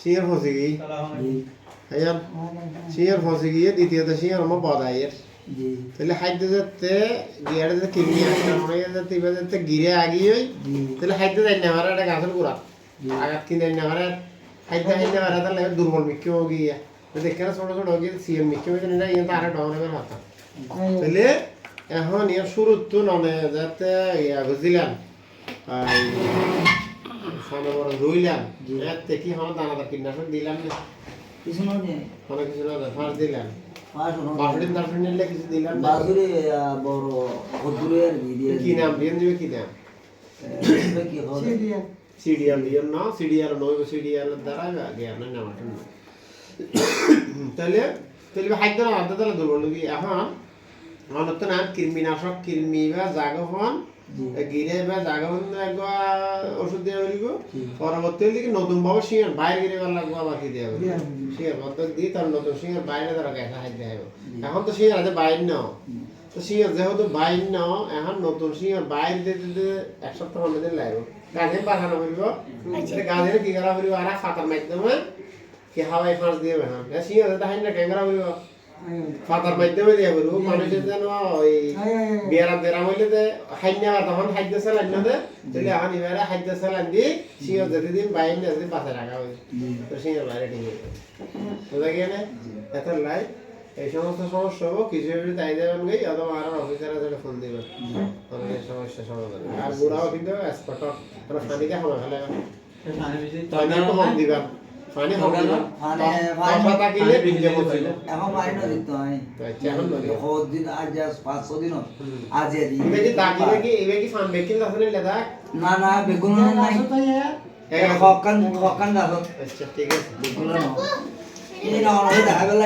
জি হাজার সিয়ার ফসে গিয়ে দ্বিতীয়ত সিয়ার আমার বদাইয়ের জি তাহলে খাদ্য যাতে গিয়ারে যাতে কিনে আসতে মনে যাতে এবার যাতে গিরে আগিয়ে জি তাহলে খাদ্য যাই না পারে এটা গাছের গুড়া আঘাত কিনে না খাদ্য খাই না পারে তাহলে দুর্বল মিক্কে হোক গিয়া দেখে ছোট ছোট গিয়ে সিএম মিক্কে হয়েছে না ইয়ে আরে ডনের হাতা তাহলে এখন ইয়ার শুরুত তো ননে যাতে ইয়া বুঝিলাম সামনে বড় রইলাম এর থেকে হন দানাদার কীটনাশক দিলাম না। কিছু না কিছু না দিলাম। নিলে কিছু দিলাম না। বড় হদুরের কি নাম? দিয়ে দিবে কি নাম সিডিএল। দিয়ে না সিডিএল নয় সিডিএল দ্বারা তাহলে তাহলে তাহলে এখন আমার তো কৃমিনাশক কৃমি বা জাগহন গিরে বা জাগহন একবা ওষুধ দেওয়া হইব পরবর্তী হলে কি নতুন ভাবে সিংহের বাইরে গিরে বার লাগবো আবার কি দেওয়া হইব সিংহের মধ্যে দিয়ে তার নতুন সিংহের বাইরে তারা গেছে খাদ্য হবে এখন তো সিংহের আছে বাইর ন তো সিংহের যেহেতু বাইর ন এখন নতুন সিংহের বাইরে দিতে দিতে এক সপ্তাহ মধ্যে লাগবে। গাছে বাগানো হইব গাছের কি করা হইব আর খাতার মাধ্যমে। কি হাওয়াই ফাঁস দিয়ে সিংহের যাতে হাইন না ক্যাংরা হইব পাতার মাধ্যমে দিয়ে বলব মানুষের যেন ওই বিয়ারা বেরাম হইলে যে খাইনা তখন খাদ্য চালান না দে তাহলে এখন এবারে খাদ্য চালান দি সিংহ যেদিন বাইরে না যেদিন বাসা রাখা হয় তো সিংহের বাইরে ঠিক হয়ে বোঝা গিয়ে এত লাই এই সমস্ত সমস্যা হব কিছু এমনি তাই দেবেন গই অথবা আর অফিসার আছে ফোন দিবেন। অনেক সমস্যা সমাধান। আর বুড়াও কিন্তু এক্সপার্ট ওরা ফানিকে খাওয়া ফেলে পানি কম দিবেন। পানি কম দিবেন পাতা থাকিলে ভিজে বসছিল এখন পারি না দিতে হয়। আচ্ছা, এখন বহুত দিন আজ যা পাঁচ দিন আজ এদি ইবে কি দাগি নাকি ইবে কি ফান বেকিল আছে নে না না বেগুন নাই। হকান হকান দাদত আচ্ছা ঠিক আছে। বেগুন না এই না দেখা গেল।